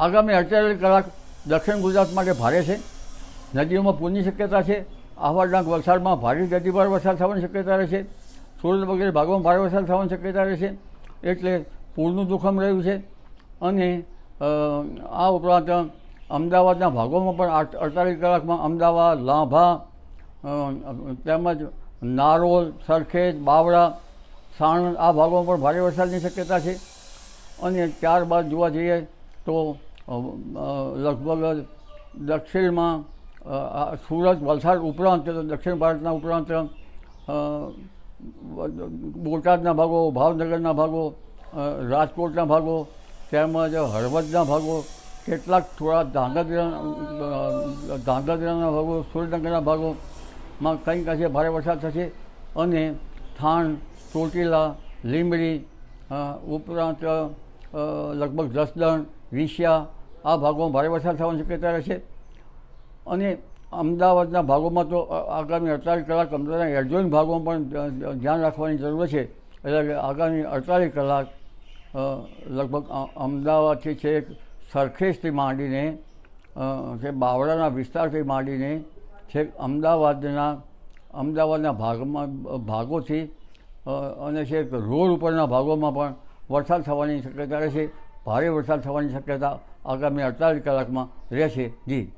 આગામી અડતાલીસ કલાક દક્ષિણ ગુજરાત માટે ભારે છે. નદીઓમાં પૂરની શક્યતા છે. આહવા ડાંગ વલસાડમાં ભારે ગતિભાર વરસાદ થવાની શક્યતા રહેશે. સુરત વગેરે ભાગોમાં ભારે વરસાદ થવાની શક્યતા રહેશે. એટલે પૂરનું જોખમ રહ્યું છે. અને આ ઉપરાંત અમદાવાદના ભાગોમાં પણ અડતાલીસ કલાકમાં અમદાવાદ, લાંભા તેમજ નારોલ, સરખેજ, બાવળા, સાણંદ આ ભાગોમાં પણ ભારે વરસાદની શક્યતા છે. અને ત્યારબાદ જોવા જઈએ તો લગભગ દક્ષિણમાં સુરત વલસાડ ઉપરાંત, દક્ષિણ ભારતના ઉપરાંત બોટાદના ભાગો, ભાવનગરના ભાગો રાજકોટના ભાગો, તેમજ હળવદના ભાગો, કેટલાક થોડા ધાંગધ્રા ધાંગધ્રાના ભાગો, સુરેન્દ્રનગરના ભાગોમાં કંઈક અંશે ભારે વરસાદ થશે અને થાણ, ચોટીલા, લીંબડી ઉપરાંત લગભગ જસદણ વિંછિયા આ ભાગોમાં ભારે વરસાદ થવાની શક્યતા રહેશે અને અમદાવાદના ભાગોમાં તો આગામી અડતાલીસ કલાક અમદાવાદના એડજોઇન ભાગોમાં પણ ધ્યાન રાખવાની જરૂર છે. એટલે આગામી અડતાલીસ કલાક લગભગ અમદાવાદથી છેક સરખેજથી માંડીને જે બાવળાના વિસ્તારથી માંડીને છેક અમદાવાદના અમદાવાદના ભાગમાં ભાગોથી અને છેક રોડ ઉપરના ભાગોમાં પણ વરસાદ થવાની શક્યતા રહેશે. ભારે વરસાદ થવાની શક્યતા આગામી અડતાલીસ કલાકમાં રહેશે. જી.